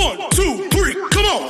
One, two, three, come on!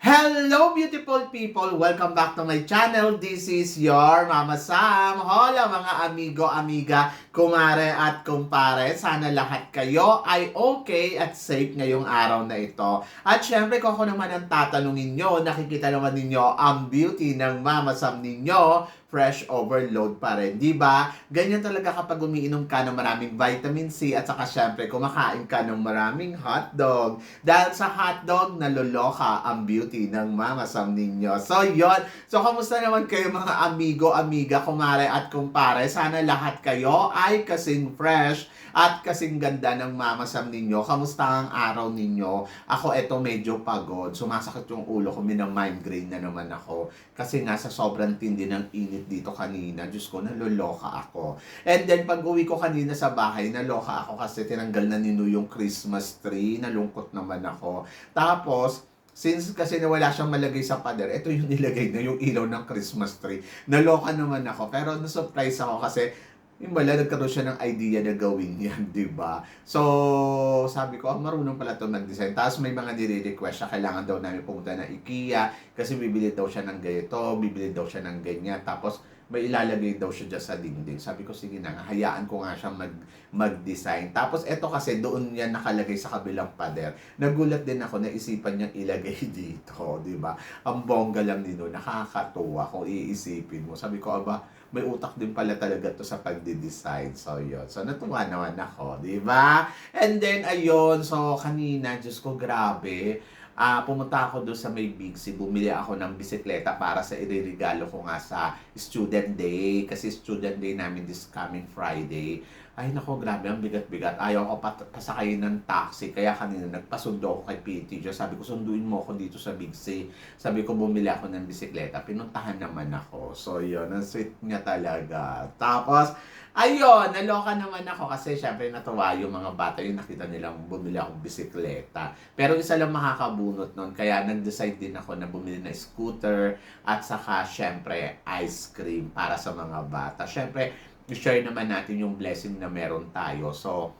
Hello beautiful people! Welcome back to my channel. This is your Mama Sam. Hola mga amigo, amiga, kumare at kumpare. Sana lahat kayo ay okay at safe ngayong araw na ito. At syempre kung ako naman ang tatanungin nyo, nakikita naman ninyo ang beauty ng Mama Sam ninyo fresh overload pa rin. Di ba? Ganyan talaga kapag umiinom ka ng maraming vitamin C at saka syempre kumakain ka ng maraming hotdog. Dahil sa hotdog, naloloka ang beauty ng mama sam ninyo. So, yon So, kamusta naman kayo mga amigo, amiga, kumare at kumpare? Sana lahat kayo ay kasing fresh at kasing ganda ng mama sam ninyo. Kamusta ang araw ninyo? Ako, eto medyo pagod. Sumasakit yung ulo ko. Mina-migraine na naman ako. Kasi nga sa sobrang tindi ng init dito kanina, Diyos ko, naloloka ako. And then, pag uwi ko kanina sa bahay, naloka ako kasi tinanggal na nino yung Christmas tree. Nalungkot naman ako. Tapos, Since kasi nawala siyang malagay sa pader, ito yung nilagay na yung ilaw ng Christmas tree. Naloka naman ako. Pero na-surprise ako kasi yung bala, nagkaroon siya ng idea na gawin yan, di ba? So, sabi ko, ah, marunong pala ito mag-design. Tapos may mga nire-request siya, kailangan daw namin pumunta na IKEA kasi bibili daw siya ng ganito, bibili daw siya ng ganyan. Tapos, may ilalagay daw siya dyan sa dingding. Sabi ko, sige na, hayaan ko nga siya mag, mag-design. Tapos, eto kasi, doon yan nakalagay sa kabilang pader. Nagulat din ako na isipan niyang ilagay dito, di ba? Ang bongga lang nino, nakakatuwa kung iisipin mo. Sabi ko, aba, may utak din pala talaga to sa pagde-design. So, yun. So, natuwa naman ako, di ba? And then, ayun, so, kanina, Diyos ko, grabe. Ah, pumunta ako doon sa may Big C, bumili ako ng bisikleta para sa iririgalo ko nga sa Student Day. Kasi Student Day namin this coming Friday. Ay nako, grabe, ang bigat-bigat. Ayaw ko pat- pasakayin ng taxi. Kaya kanina nagpasundo ako kay PT. Jo. Sabi ko, sunduin mo ako dito sa Big C. Sabi ko, bumili ako ng bisikleta. Pinuntahan naman ako. So, yun, ang sweet niya talaga. Tapos, ayun, naloka naman ako kasi syempre natuwa yung mga bata yung nakita nilang bumili akong bisikleta. Pero isa lang makakabunot nun. Kaya nag-decide din ako na bumili na scooter at saka syempre ice cream para sa mga bata. Syempre, i-share naman natin yung blessing na meron tayo. So,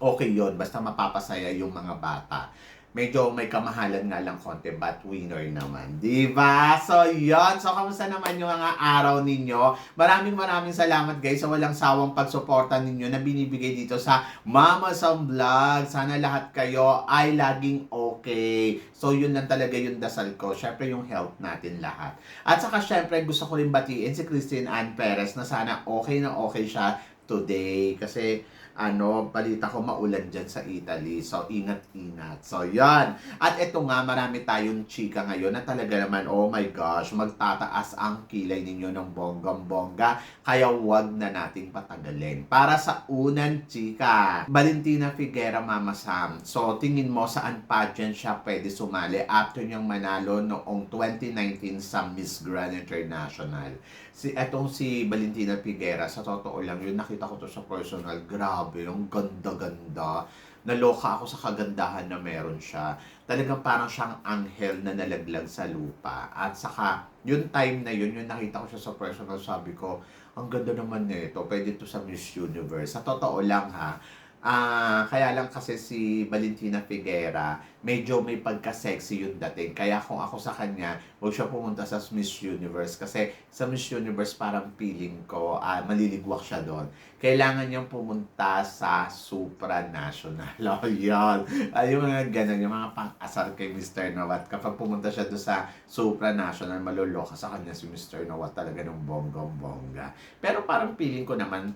okay yon basta mapapasaya yung mga bata. Medyo may kamahalan nga lang konti, but winner naman. Di ba? So, yon So, kamusta naman yung mga araw ninyo? Maraming maraming salamat guys sa walang sawang pagsuporta ninyo na binibigay dito sa Mama Sam Vlog. Sana lahat kayo ay laging okay. So, yun lang talaga yung dasal ko. Syempre, yung health natin lahat. At saka, syempre, gusto ko rin batiin si Christine Ann Perez na sana okay na okay siya today. Kasi, ano, balita ko maulan dyan sa Italy. So, ingat-ingat. So, yan. At ito nga, marami tayong chika ngayon na talaga naman, oh my gosh, magtataas ang kilay ninyo ng bonggang-bongga. Kaya wag na nating patagalin. Para sa unang chika, Valentina Figuera Mama Sam. So, tingin mo saan pageant siya pwede sumali after niyang manalo noong 2019 sa Miss Grand International. Si etong si Valentina Figuera, sa totoo lang, yun nakita ko to sa personal, grabe, yung ganda-ganda. Naloka ako sa kagandahan na meron siya. Talagang parang siyang anghel na nalaglag sa lupa. At saka, yung time na yun, yung nakita ko siya sa personal, sabi ko, ang ganda naman nito, pwede to sa Miss Universe. Sa totoo lang ha, Ah, kaya lang kasi si Valentina Figuera, medyo may pagka-sexy yung dating. Kaya kung ako sa kanya, huwag siya pumunta sa Miss Universe. Kasi sa Miss Universe, parang feeling ko, ah, maliligwak siya doon. Kailangan niyang pumunta sa supranational. O, yun. Ay, yung mga ganun, yung mga pang-asar kay Mr. Nawat. Kapag pumunta siya doon sa supranational, maloloka sa kanya si Mr. Nawat talaga ng bonggong-bongga. Pero parang feeling ko naman,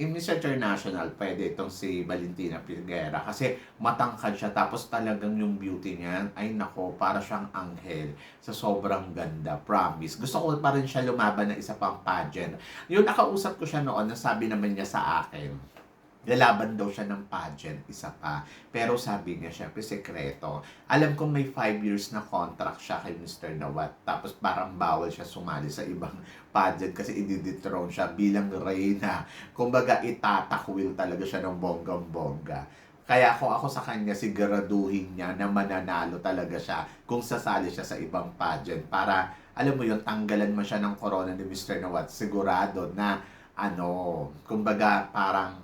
In Miss International, pwede itong si Valentina Figuera kasi matangkad siya tapos talagang yung beauty niya, ay nako, para siyang anghel sa sobrang ganda, promise. Gusto ko pa rin siya lumaban ng isa pang pageant. Yung nakausap ko siya noon, nasabi naman niya sa akin, Lalaban daw siya ng pageant, isa pa. Pero sabi niya, syempre, sekreto. Alam ko may 5 years na contract siya kay Mr. Nawat. Tapos parang bawal siya sumali sa ibang pageant kasi i-dethrone siya bilang reyna. Kumbaga, itatakwil talaga siya ng bonggang-bongga. Kaya kung ako sa kanya, siguraduhin niya na mananalo talaga siya kung sasali siya sa ibang pageant para, alam mo yun, tanggalan mo siya ng corona ni Mr. Nawat. Sigurado na ano, kumbaga parang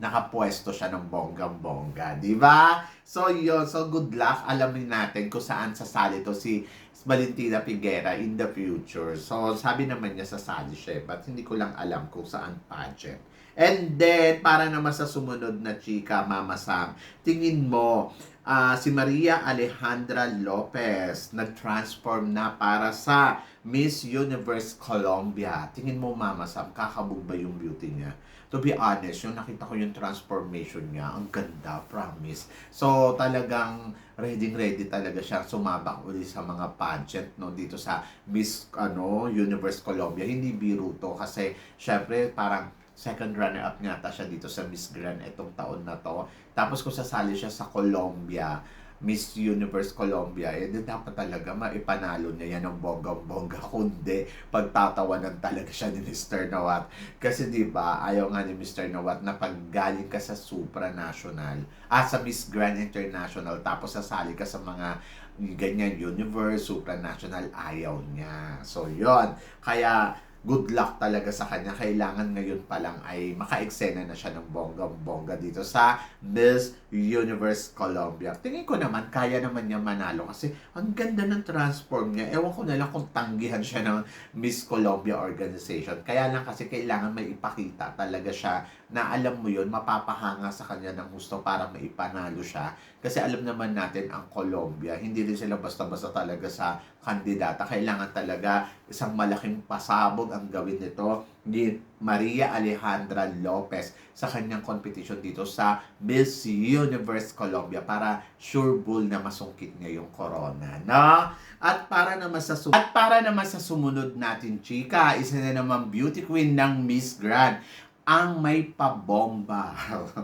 nakapwesto siya ng bonggang-bongga, di ba? So yun, so good luck. Alamin natin kung saan sasali to si Valentina Figuera in the future. So sabi naman niya sasali siya, eh, but hindi ko lang alam kung saan pageant. And then, para naman sa sumunod na chika, Mama Sam, tingin mo, ah, si Maria Alejandra Lopez nag-transform na para sa Miss Universe Colombia. Tingin mo, Mama Sam, kakabog ba yung beauty niya? To be honest, yung nakita ko yung transformation niya, ang ganda, promise. So, talagang ready-ready talaga siya sumabak uli sa mga pageant no dito sa Miss ano Universe Colombia. Hindi biro to kasi syempre parang second runner-up nga ata siya dito sa Miss Grand itong taon na to. Tapos kung sasali siya sa Colombia, Miss Universe Colombia, eh dapat talaga maipanalo niya yan ng bonggang-bongga. Kundi pagtatawanan talaga siya ni Mr. Nawat. Kasi di ba ayaw nga ni Mr. Nawat na pag galing ka sa supranational, ah sa Miss Grand International, tapos sasali ka sa mga ganyan universe, supranational, ayaw niya. So, yon Kaya, good luck talaga sa kanya. Kailangan ngayon pa lang ay maka-eksena na siya ng bonggang-bongga dito sa Miss Universe Colombia. Tingin ko naman, kaya naman niya manalo kasi ang ganda ng transform niya. Ewan ko na lang kung tanggihan siya ng Miss Colombia organization. Kaya lang kasi kailangan may ipakita talaga siya na alam mo yun, mapapahanga sa kanya ng gusto para maipanalo siya. Kasi alam naman natin ang Colombia, hindi rin sila basta-basta talaga sa kandidata. Kailangan talaga isang malaking pasabog ang gawin nito ni Maria Alejandra Lopez sa kanyang competition dito sa Miss Universe Colombia para sure bull na masungkit niya yung corona, no? At para naman sa at para naman sa sumunod natin, chika, isa na naman beauty queen ng Miss Grand ang may pabomba.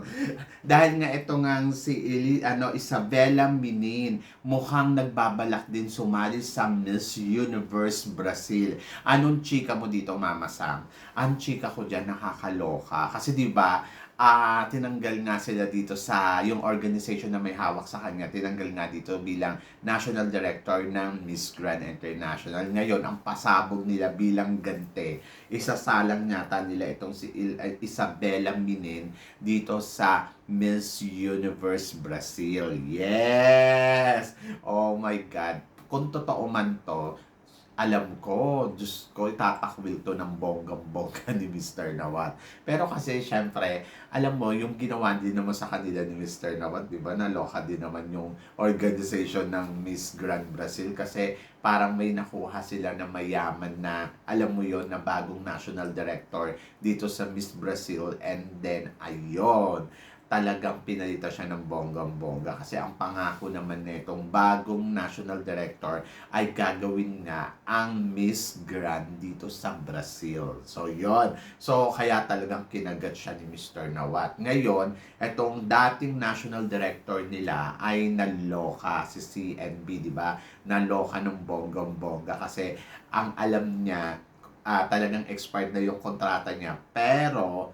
Dahil nga ito nga si Ili, ano, Isabella Minin, mukhang nagbabalak din sumali sa Miss Universe Brazil. Anong chika mo dito, Mama Sam? Ang chika ko dyan, nakakaloka. Kasi di ba ah tinanggal nga sila dito sa yung organization na may hawak sa kanya, tinanggal nga dito bilang National Director ng Miss Grand International. Ngayon, ang pasabog nila bilang gante, isasalang yata nila itong si Isabella Minin dito sa Miss Universe Brazil. Yes! Oh my God. Kung totoo man to, alam ko, Diyos ko, itatakwil to ng bonggang-bongga ni Mr. Nawat. Pero kasi, syempre, alam mo, yung ginawa din naman sa kanila ni Mr. Nawat, di ba, naloka din naman yung organization ng Miss Grand Brazil kasi parang may nakuha sila na mayaman na, alam mo yon na bagong national director dito sa Miss Brazil and then, ayon talagang pinalitan siya ng bonggang-bongga kasi ang pangako naman nitong bagong national director ay gagawin nga ang Miss Grand dito sa Brazil. So, yon So, kaya talagang kinagat siya ni Mr. Nawat. Ngayon, itong dating national director nila ay naloka si CNB, di ba? Naloka ng bonggang-bongga kasi ang alam niya, ah, talagang expired na yung kontrata niya. Pero,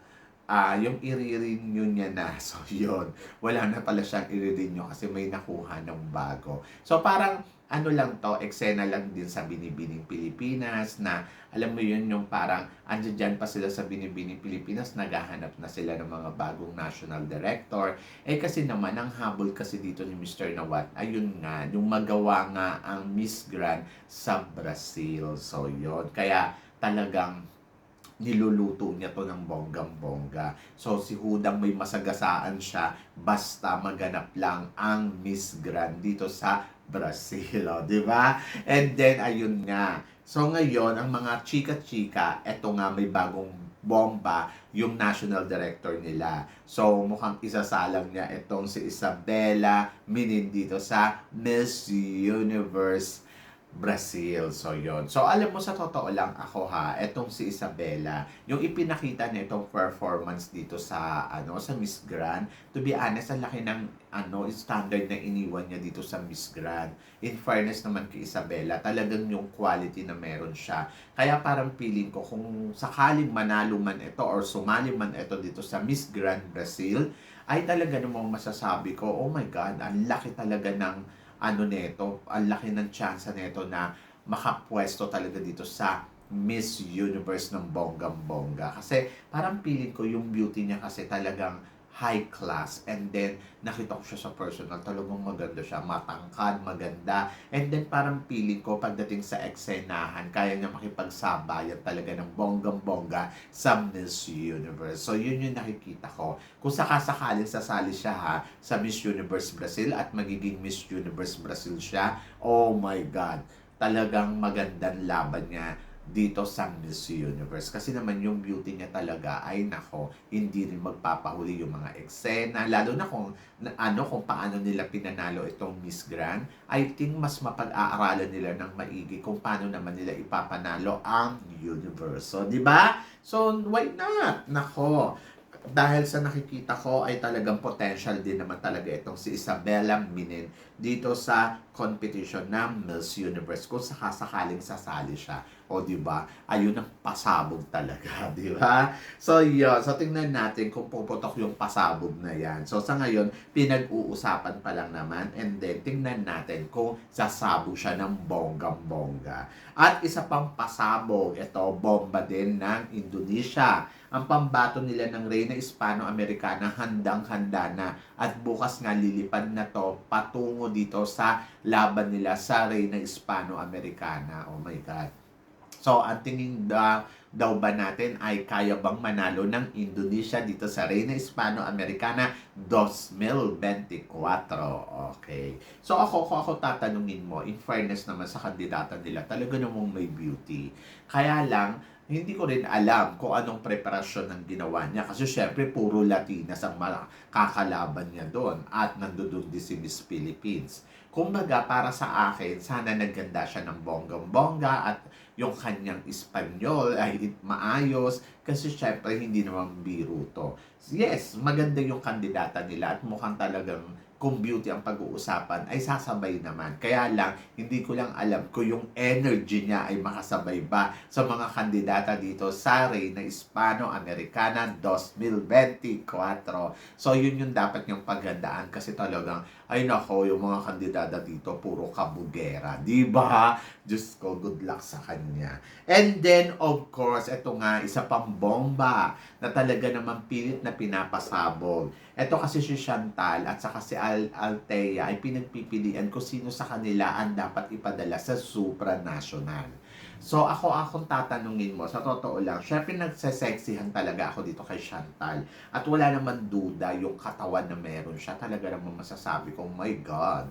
ah yung i-renew niya na. So, yun. Wala na pala siyang i-renew kasi may nakuha ng bago. So, parang ano lang to, eksena lang din sa Binibining Pilipinas na alam mo yun yung parang andyan dyan pa sila sa Binibining Pilipinas, naghahanap na sila ng mga bagong national director. Eh kasi naman, ang habol kasi dito ni Mr. Nawat, ayun nga, yung magawa nga ang Miss Grand sa Brazil. So yun, kaya talagang niluluto niya to ng bonggang-bongga. So, si Hudang may masagasaan siya basta maganap lang ang Miss Grand dito sa Brazil, oh, di ba? And then, ayun nga. So, ngayon, ang mga chika-chika, eto nga may bagong bomba yung national director nila. So, mukhang isasalang niya itong si Isabella Minin dito sa Miss Universe Brazil. So, yon So, alam mo, sa totoo lang ako ha, etong si Isabella, yung ipinakita niya itong performance dito sa, ano, sa Miss Grand, to be honest, ang laki ng, ano, standard na iniwan niya dito sa Miss Grand. In fairness naman kay Isabella, talagang yung quality na meron siya. Kaya parang feeling ko, kung sakaling manalo man ito or sumali man ito dito sa Miss Grand Brazil, ay talaga namang masasabi ko, oh my God, ang laki talaga ng ano neto, ang laki ng chance neto na makapwesto talaga dito sa Miss Universe ng bonggang-bongga. Kasi parang feeling ko yung beauty niya kasi talagang high class. And then, nakita ko siya sa personal, talagang maganda siya. Matangkad, maganda. And then, parang feeling ko, pagdating sa eksenahan, kaya niya makipagsabayan talaga ng bonggang-bongga sa Miss Universe. So, yun yung nakikita ko. Kung sakasakaling sasali siya ha, sa Miss Universe Brazil at magiging Miss Universe Brazil siya, oh my God, talagang magandang laban niya dito sa Miss Universe. Kasi naman yung beauty niya talaga ay nako, hindi rin magpapahuli yung mga eksena. Lalo na kung na, ano kung paano nila pinanalo itong Miss Grand. I think mas mapag-aaralan nila ng maigi kung paano naman nila ipapanalo ang universe. So, di ba? So, why not? Nako, dahil sa nakikita ko ay talagang potential din naman talaga itong si Isabella Minin dito sa competition ng Miss Universe kung sakasakaling sasali siya. O di ba? Ayun ang pasabog talaga, di ba? So yun, so tingnan natin kung puputok yung pasabog na yan. So sa ngayon, pinag-uusapan pa lang naman and then tingnan natin kung sasabog siya ng bonggang-bongga. At isa pang pasabog, ito, bomba din ng Indonesia ang pambato nila ng Reyna Hispano-Americana handang-handa na at bukas nga lilipad na to patungo dito sa laban nila sa Reyna Hispano-Americana. Oh my God. So, ang tingin da, daw ba natin ay kaya bang manalo ng Indonesia dito sa Reyna Hispano-Americana 2024? Okay. So, ako, kung ako tatanungin mo, in fairness naman sa kandidata nila, talaga namang may beauty. Kaya lang, hindi ko rin alam kung anong preparasyon ng ginawa niya. Kasi syempre, puro Latinas ang kakalaban niya doon. At nandoon din si Miss Philippines. Kumbaga, para sa akin, sana nagganda siya ng bonggang-bongga at yung kanyang Espanyol ay maayos. Kasi syempre, hindi naman biro to. Yes, maganda yung kandidata nila at mukhang talagang kung beauty ang pag-uusapan ay sasabay naman. Kaya lang, hindi ko lang alam kung yung energy niya ay makasabay ba sa mga kandidata dito sa Reyna Hispano-Americana 2024. So, yun yung dapat yung paghandaan kasi talagang, ay nako, yung mga kandidata dito, puro kabugera. Di ba? Diyos ko, good luck sa kanya. And then, of course, ito nga, isa pang bomba na talaga naman pilit na pinapasabog. Ito kasi si Chantal at saka si Al Altea ay pinagpipilian kung sino sa kanila ang dapat ipadala sa supranational. So ako akong tatanungin mo, sa totoo lang, syempre nagsesexihan talaga ako dito kay Chantal. At wala naman duda yung katawan na meron siya. Talaga naman masasabi ko, oh my God,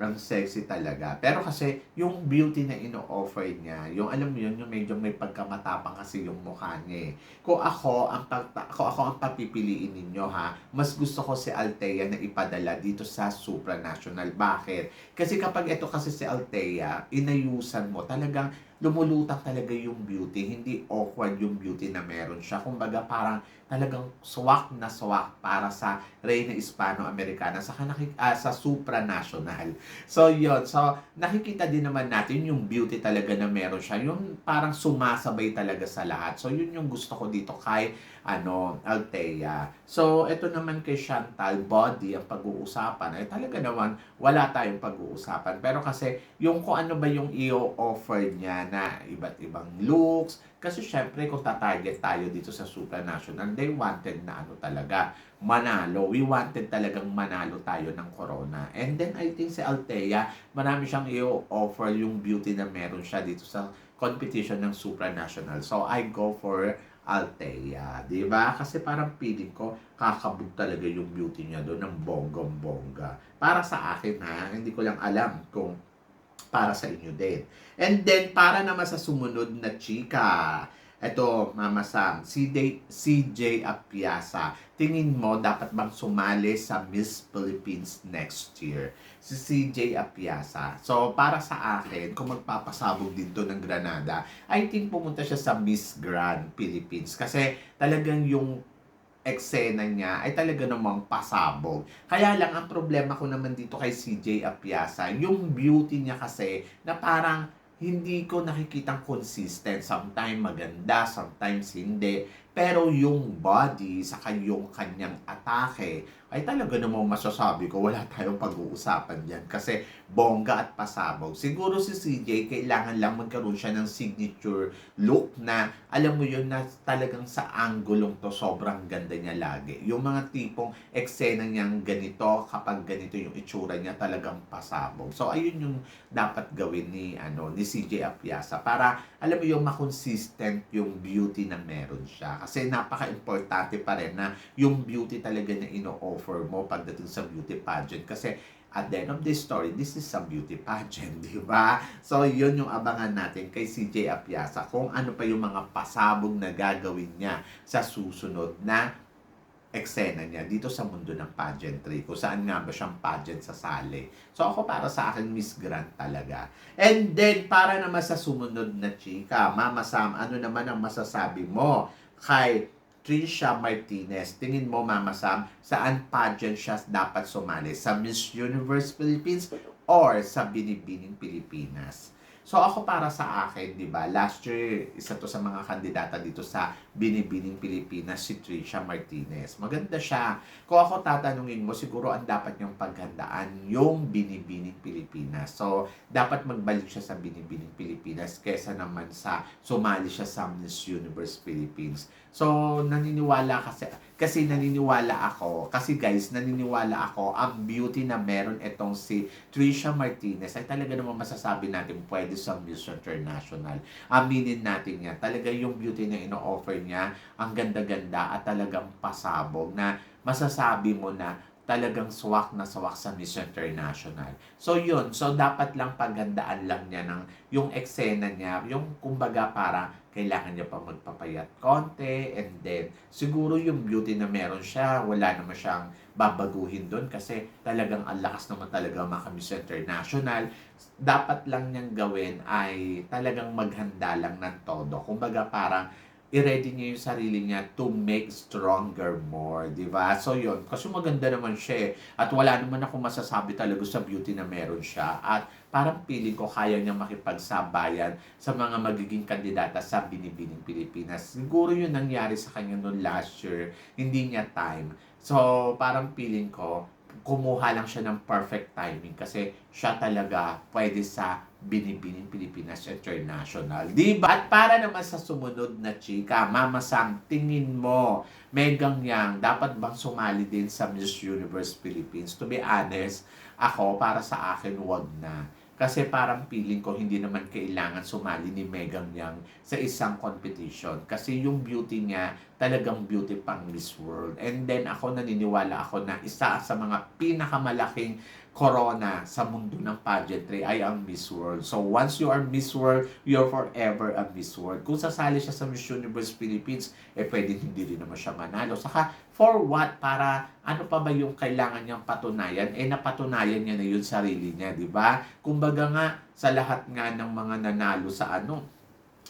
ang sexy talaga. Pero kasi, yung beauty na ino-offer niya, yung alam mo yun, yung medyo may pagkamatapang kasi yung mukha niya eh. Kung ako, ang, pag, kung ako ang papipiliin ninyo ha, mas gusto ko si Althea na ipadala dito sa supranational. Bakit? Kasi kapag ito kasi si Althea, inayusan mo, talagang lumulutang talaga yung beauty. Hindi awkward yung beauty na meron siya. Kumbaga parang talagang swak na swak para sa Reyna Hispano-Americana sa, uh, sa supranational. So, yon So, nakikita din naman natin yung beauty talaga na meron siya. Yung parang sumasabay talaga sa lahat. So, yun yung gusto ko dito kay ano, Althea. So, ito naman kay Chantal, body, ang pag-uusapan, ay talaga naman wala tayong pag-uusapan. Pero kasi, yung kung ano ba yung i-offer niya na iba't ibang looks, kasi syempre kung tatarget tayo dito sa supranational, they wanted na ano talaga, manalo. We wanted talagang manalo tayo ng corona. And then I think si Althea, marami siyang i-offer yung beauty na meron siya dito sa competition ng supranational. So I go for Althea, di ba? Kasi parang feeling ko, kakabog talaga yung beauty niya doon ng bonggong-bongga. Para sa akin ha, hindi ko lang alam kung para sa inyo din. And then, para naman sa sumunod na chika, ito, Mama Sam, CJ, CJ Apiasa, tingin mo dapat bang sumali sa Miss Philippines next year? Si CJ Apiasa. So, para sa akin, kung magpapasabog din to ng Granada, I think pumunta siya sa Miss Grand Philippines. Kasi talagang yung eksena niya ay talaga namang pasabog. Kaya lang, ang problema ko naman dito kay CJ Apiasa, yung beauty niya kasi na parang hindi ko nakikitang consistent. Sometimes maganda, sometimes hindi. Pero yung body, saka yung kanyang atake, ay talaga namang masasabi ko, wala tayong pag-uusapan yan. Kasi bongga at pasabog. Siguro si CJ, kailangan lang magkaroon siya ng signature look na, alam mo yun, na talagang sa anggulong to, sobrang ganda niya lagi. Yung mga tipong eksena niyang ganito, kapag ganito yung itsura niya, talagang pasabog. So, ayun yung dapat gawin ni, ano, ni CJ Apiasa para, alam mo yung makonsistent yung beauty na meron siya. Kasi napaka-importante pa rin na yung beauty talaga na ino-offer mo pagdating sa beauty pageant. Kasi at the end of this story, this is a beauty pageant, di ba? So, yun yung abangan natin kay CJ Apiasa kung ano pa yung mga pasabog na gagawin niya sa susunod na eksena niya dito sa mundo ng pageantry kung saan nga ba siyang pageant sasali. So ako para sa akin Miss Grant talaga. And then para naman sa sumunod na chika, Mama Sam, ano naman ang masasabi mo kay Trisha Martinez? Tingin mo Mama Sam, saan pageant siya dapat sumali? Sa Miss Universe Philippines or sa Binibining Pilipinas? So ako para sa akin, 'di ba? Last year, isa to sa mga kandidata dito sa Binibining Pilipinas si Trisha Martinez. Maganda siya. Kung ako tatanungin mo, siguro ang dapat niyang paghandaan yung Binibining Pilipinas. So, dapat magbalik siya sa Binibining Pilipinas kesa naman sa sumali siya sa Miss Universe Philippines. So, naniniwala kasi kasi naniniwala ako, kasi guys, naniniwala ako ang beauty na meron itong si Trisha Martinez ay talaga naman masasabi natin pwede sa Miss International. Aminin natin yan. Talaga yung beauty na ino-offer niya, ang ganda-ganda at talagang pasabog na masasabi mo na talagang swak na swak sa Miss International. So yun, so dapat lang pagandaan lang niya ng yung eksena niya, yung kumbaga para kailangan niya pa magpapayat konti and then siguro yung beauty na meron siya, wala naman siyang babaguhin doon kasi talagang ang lakas naman talaga maka Miss International. Dapat lang niyang gawin ay talagang maghanda lang ng todo. Kumbaga parang i-ready niya yung sarili niya to make stronger more, di ba? So yun, kasi maganda naman siya eh. At wala naman ako masasabi talaga sa beauty na meron siya. At parang feeling ko kaya niya makipagsabayan sa mga magiging kandidata sa Binibining Pilipinas. Siguro yun nangyari sa kanya noon last year, hindi niya time. So parang feeling ko, kumuha lang siya ng perfect timing kasi siya talaga pwede sa Binibining Pilipinas International. Di ba? At para naman sa sumunod na chika, Mama Sam, tingin mo, Megang Yang, dapat bang sumali din sa Miss Universe Philippines? To be honest, ako, para sa akin, wag na. Kasi parang feeling ko hindi naman kailangan sumali ni Megan Young sa isang competition. Kasi yung beauty niya talagang beauty pang Miss World. And then ako naniniwala ako na isa sa mga pinakamalaking corona sa mundo ng pageantry ay ang Miss World. So once you are Miss World, you're forever a Miss World. Kung sasali siya sa Miss Universe Philippines, eh pwede hindi rin naman siya manalo. Saka for what? Para ano pa ba yung kailangan niyang patunayan? Eh napatunayan niya na yun sarili niya, di ba? Kumbaga nga, sa lahat nga ng mga nanalo sa ano,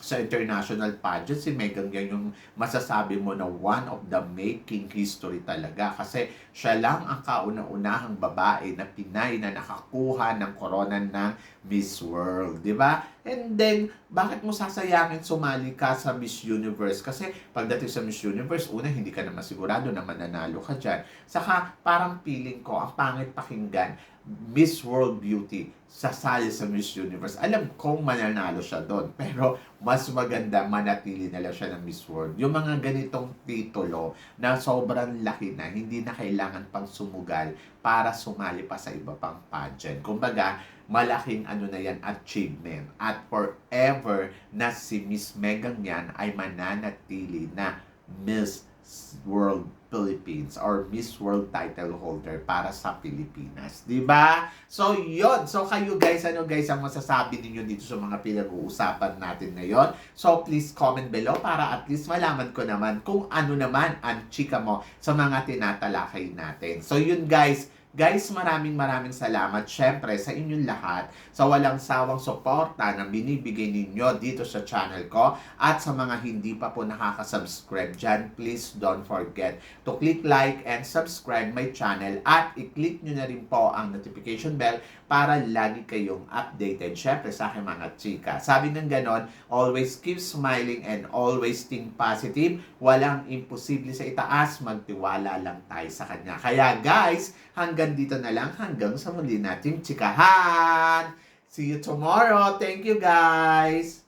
sa international pageant, si Megan yan yung masasabi mo na one of the making history talaga. Kasi siya lang ang kauna-unahang babae na Pinay na nakakuha ng korona ng Miss World. di ba? And then, bakit mo sasayangin sumali ka sa Miss Universe? Kasi pagdating sa Miss Universe, una, hindi ka naman sigurado na mananalo ka dyan. Saka, parang feeling ko, ang pangit pakinggan, Miss World Beauty sasali sa Miss Universe. Alam kong mananalo siya doon. Pero mas maganda manatili na lang siya ng Miss World. Yung mga ganitong titulo na sobrang laki na, hindi na kailangan pang sumugal para sumali pa sa iba pang pageant. Kumbaga, malaking ano na yan, achievement. At forever na si Miss Megan yan ay mananatili na Miss World Philippines or Miss World title holder para sa Pilipinas. ba? So, 'yon. So, kayo guys, ano guys ang masasabi ninyo dito sa mga pinag-uusapan natin ngayon? So, please comment below para at least malaman ko naman kung ano naman ang chika mo sa mga tinatalakay natin. So, yun guys, Guys, maraming maraming salamat syempre sa inyong lahat sa walang sawang suporta na binibigay ninyo dito sa channel ko at sa mga hindi pa po nakaka-subscribe dyan, please don't forget to click like and subscribe my channel at i-click nyo na rin po ang notification bell para lagi kayong updated syempre sa aking mga chika. Sabi ng ganon, always keep smiling and always think positive. Walang imposible sa itaas, magtiwala lang tayo sa kanya. Kaya guys, hanggang dito na lang, hanggang sa muli nating chikahan. See you tomorrow. Thank you guys.